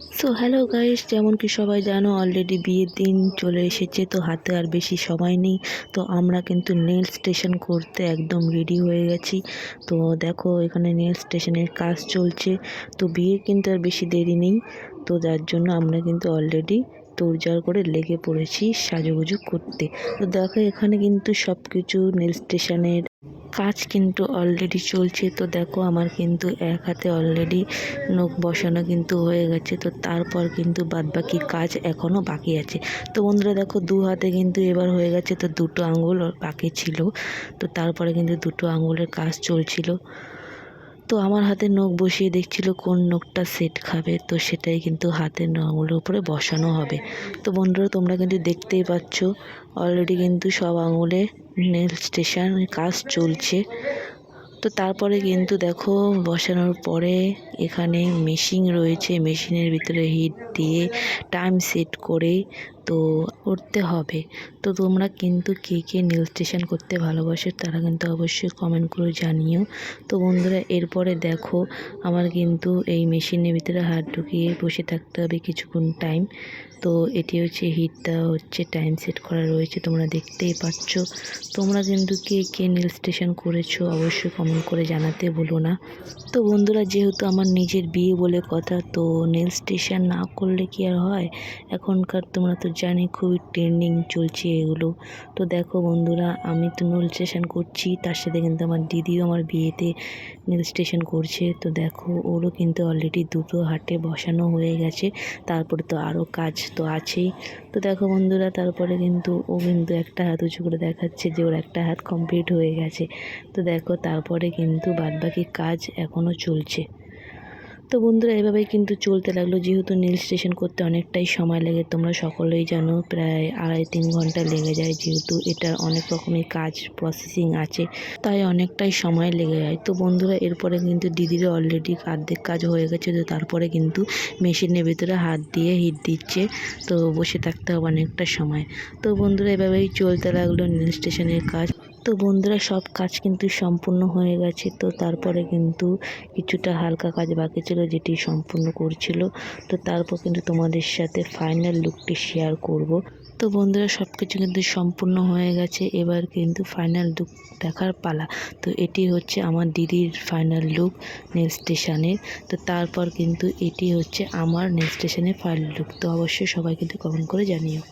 So hello guys যেমন কি সবাই জানো অলরেডি বিয়ের দিন চলে এসেছে, তো হাতে আর বেশি সময় নেই। তো আমরা কিন্তু নেল স্টেশন করতে একদম রেডি হয়ে গেছি। তো দেখো, এখানে নেল স্টেশনের কাজ চলছে। তো বিয়ে কিন্তু আর বেশি দেরি নেই। তো যার জন্য আমরা কিন্তু অলরেডি তোড়জোড় করে লেগে পড়েছি সাজুগুজু করতে। তো দেখো, এখানে কিন্তু সব কিছু নেল স্টেশনের কাজ কিন্তু অলরেডি চলছে। তো দেখো আমার কিন্তু এক হাতে অলরেডি নখ বসানো কিন্তু হয়ে গেছে। তো তারপর কিন্তু বাদবাকি কাজ এখনও বাকি আছে। তো বন্ধুরা দেখো দু হাতে কিন্তু এবার হয়ে গেছে। তো দুটো আঙুল বাকি ছিল। তো তারপরে কিন্তু দুটো আঙুলের কাজ চলছিল। তো আমার হাতে নখ বসিয়ে দেখছিল কোন নখটা সেট খাবে, তো সেটাই কিন্তু হাতের আঙুলের উপরে বসানো হবে। তো বন্ধুরা, তোমরা কিন্তু দেখতেই পাচ্ছ অলরেডি কিন্তু সব আঙুলে নেল স্টেশন কাজ চলছে। তো তারপরে কিন্তু দেখো, বসানোর পরে এখানে মেশিন রয়েছে মেশিনের ভিতরে হিট দিয়ে টাইম সেট করে তো করতে হবে। তো তোমরা কিন্তু কে কে নেল স্টেশন করতে ভালোবাসো তারা কিন্তু অবশ্যই কমেন্ট করে জানিও। তো বন্ধুরা, এরপরে দেখো আমার কিন্তু এই মেশিনের ভিতরে হাত ঢুকিয়ে বসে থাকতে হবে কিছুক্ষণ টাইম তো এটি হচ্ছে হিটটা হচ্ছে টাইম সেট করা রয়েছে, তোমরা দেখতেই পাচ্ছ। তোমরা কিন্তু কে কে নীল স্টেশন করেছ অবশ্যই কমেন্ট করে জানাতে বলো না। তো বন্ধুরা, যেহেতু আমার নিজের বিয়ে বলে কথা, তো নীল স্টেশন না করলে কি আর হয়? এখনকার তোমরা তো জানি খুবই ট্রেন্ডিং চলছে এগুলো। তো দেখো বন্ধুরা, আমি তো নীল স্টেশন করছি, তার সাথে কিন্তু আমার দিদিও আমার বিয়েতে নীল স্টেশন করছে। তো দেখো, ওরও কিন্তু অলরেডি দুটো হাটে বসানো হয়ে গেছে, তারপরে তো আরও কাজ তো আছেই। তো দেখো বন্ধুরা, তারপরে কিন্তু ও কিন্তু একটা হাত উঁচু করে দেখাচ্ছে যে ওর একটা হাত কমপ্লিট হয়ে গেছে। তো দেখো, তারপরে কিন্তু বাদবাকি কাজ এখনও চলছে। তো বন্ধুরা, এভাবেই কিন্তু চলতে লাগল। যেহেতু নীল স্টেশন করতে অনেকটাই সময় লাগে, তোমরা সকলেই জানো, প্রায় আড়াই তিন ঘণ্টা লেগে যায় যেহেতু এটার অনেক রকমের কাজ প্রসেসিং আছে, তাই অনেকটাই সময় লেগে যায়। তো বন্ধুরা, এরপরে কিন্তু দিদির অলরেডি অর্ধেক কাজ হয়ে গেছে, তো তারপরে কিন্তু মেশিনের ভিতরে হাত দিয়ে হিট দিচ্ছে, তো বসে থাকতে হবে অনেকটা সময়। তো বন্ধুরা, এভাবেই চলতে লাগল নীল স্টেশনের কাজ। তো বন্ধুরা, সব কাজ কিন্তু সম্পূর্ণ হয়ে গেছে। তো তারপরে কিন্তু কিছুটা হালকা কাজ বাকি ছিল যেটি সম্পূর্ণ করছিল। তো তারপর কিন্তু তোমাদের সাথে ফাইনাল লুকটি শেয়ার করব। তো বন্ধুরা সব কিছু কিন্তু সম্পূর্ণ হয়ে গেছে। এবার কিন্তু ফাইনাল লুক দেখার পালা। তো এটি হচ্ছে আমার দিদির ফাইনাল লুক নেল স্টেশনের তো তারপর কিন্তু এটি হচ্ছে আমার নেল স্টেশনের ফাইনাল লুক তো অবশ্যই সবাই কিন্তু কমেন্ট করে জানিও।